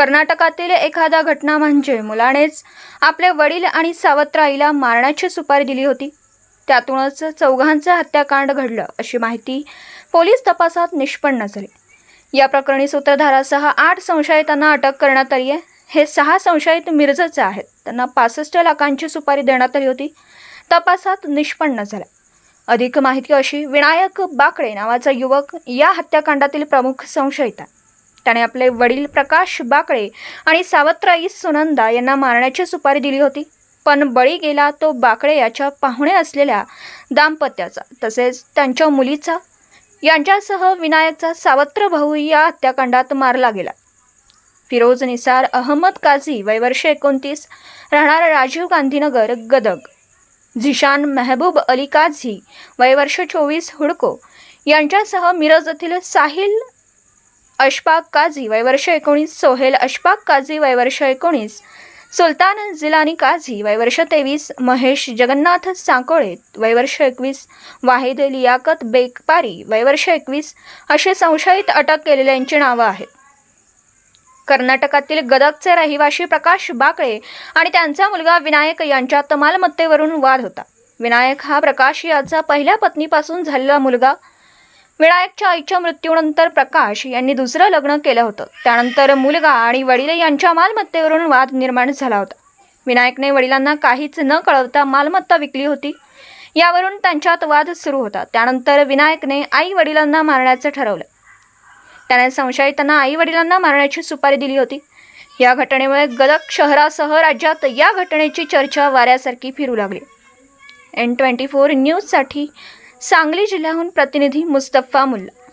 कर्नाटकातील एखादा घटना म्हणजे मुलानेच आपले वडील आणि सावत्र आईला मारण्याची सुपारी दिली होती. त्यातूनच चौघांचं हत्याकांड घडलं अशी माहिती पोलीस तपासात निष्पन्न झाली. या प्रकरणी सूत्रधारासह आठ संशयितांना अटक करण्यात आली आहे हे सहा संशयित मिरजचे आहेत. त्यांना पासष्ट लाखांची सुपारी देण्यात आली होती. तपासात निष्पन्न झाला अधिक माहिती अशी विनायक बाकडे नावाचा युवक या हत्याकांडातील प्रमुख संशयित. आहे त्याने आपले वडील प्रकाश बाकळे आणि सावत्राई सुनंदा यांना मारण्याची सुपारी दिली होती. पण बळी गेला तो बाकळे याच्या पाहुणे असलेल्या दाम्पत्याचा तसेच त्यांच्या मुलीचा. यांच्यासह विनायकचा सावत्र भाऊ या हत्याकांडात मारला गेला. फिरोज निसार अहमद काझी वय वर्ष एकोणतीस राहणार राजीव गांधीनगर गदग. झिशान मेहबूब अली काझी वय वर्ष चोवीस हुडको. यांच्यासह मिरज येथील साहिल अशफाक काझी वयवर्ष एकोणीस सोहेल अशफाक काझी वयवर्ष एकोणीस सुलतान जिलानी काझी वयवर्ष तेवीस महेश जगन्नाथ सांकोळे वयवर्ष एकवीस वाहिद लियाकत बेकपारी वयवर्ष एकवीस असे संशयित अटक केलेल्यांची नावं आहेत. कर्नाटकातील गदकचे रहिवाशी प्रकाश बाकळे आणि त्यांचा मुलगा विनायक यांच्यात मालमत्तेवरून वाद होता. विनायक हा प्रकाश याचा पहिल्या पत्नीपासून झालेला मुलगा विनायकच्या आईच्या मृत्यूनंतर प्रकाश यांनी दुसरं लग्न केलं होतं. त्यानंतर मुलगा आणि वडील यांच्या मालमत्तेवरून वाद निर्माण झाला होता. विनायकने वडिलांना काहीच न कळवता मालमत्ता विकली होती. यावरून त्यांच्यात वाद सुरू होता. त्यानंतर विनायकने आई वडिलांना मारण्याचं ठरवलं. त्याने संशयितांना आई वडिलांना मारण्याची सुपारी दिली होती. या घटनेमुळे गदग शहरासह राज्यात या घटनेची चर्चा वाऱ्यासारखी फिरू लागली. एन ट्वेंटी फोर न्यूजसाठी सांगली जिल्ह्याहून प्रतिनिधी मुस्तफा मुल्ला.